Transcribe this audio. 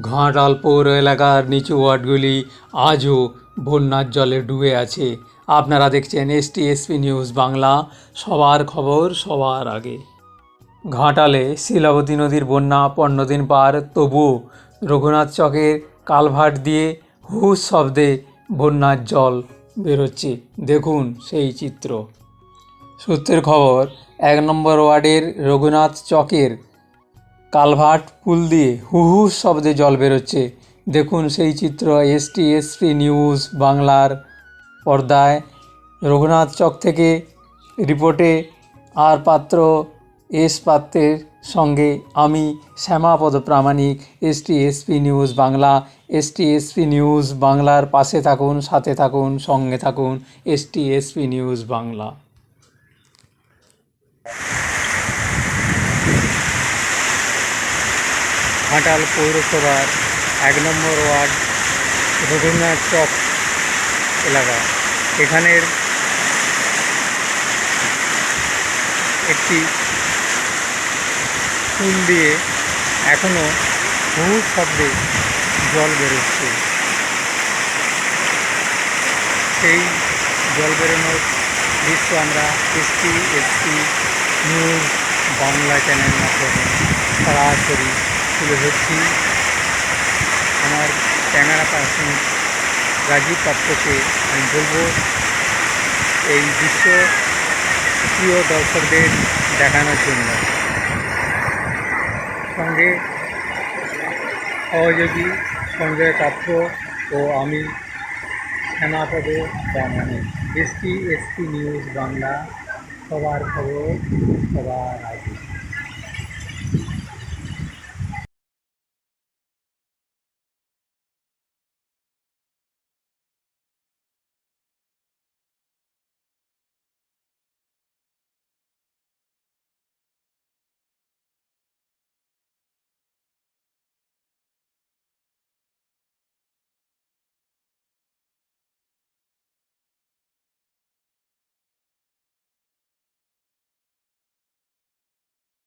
ঘাটাল পৌর এলাকার নিচু ওয়ার্ডগুলি আজও বন্যার জলে ডুবে আছে। আপনারা দেখছেন এসটি এসপি নিউজ বাংলা, সবার খবর সবার আগে। ঘাটালে শিলাবতী নদীর বন্যা পনেরো দিন পার, তবুও রঘুনাথ চকের কালভার্ট দিয়ে হুস শব্দে বন্যার জল বেরোচ্ছে। দেখুন সেই চিত্র। সূত্রের খবর, এক নম্বর ওয়ার্ডের রঘুনাথ চকের কালভার্ট পুল দিয়ে হু হু শব্দে জল বেরোচ্ছে। দেখুন সেই চিত্র এসটি এসপি নিউজ বাংলার পর্দায়। রঘুনাথ চক থেকে রিপোর্টে আর পাত্র এস পাত্রের সঙ্গে আমি Shyamapada Pramanik ST SP news Bangla ST SP news বাংলার পাশে থাকুন, সাথে থাকুন, সঙ্গে থাকুন ST SP news Bangla. Ghatal পৌরসভার এক নম্বর ওয়ার্ড রবীন্দ্রনাথ চক এলাকা। এখানের একটি পুল দিয়ে এখনও বহু শব্দে জল বেরোচ্ছে। সেই জল বেরোনোর দৃশ্য আমরা ST ST news Bangla channel মাধ্যমে সরাসরি তুলে ধরছি আমার ক্যামেরা পার্সন রাজীব পাত্রকে আমি বলব, এই দৃশ্য প্রিয় দর্শকদের দেখানোর জন্য। সঙ্গে সহযোগী সঞ্জয় পাত্র ও আমি শ্যামাপদ মানে এসটি এসটি নিউজ বাংলা, সবার খবর সবার আগে।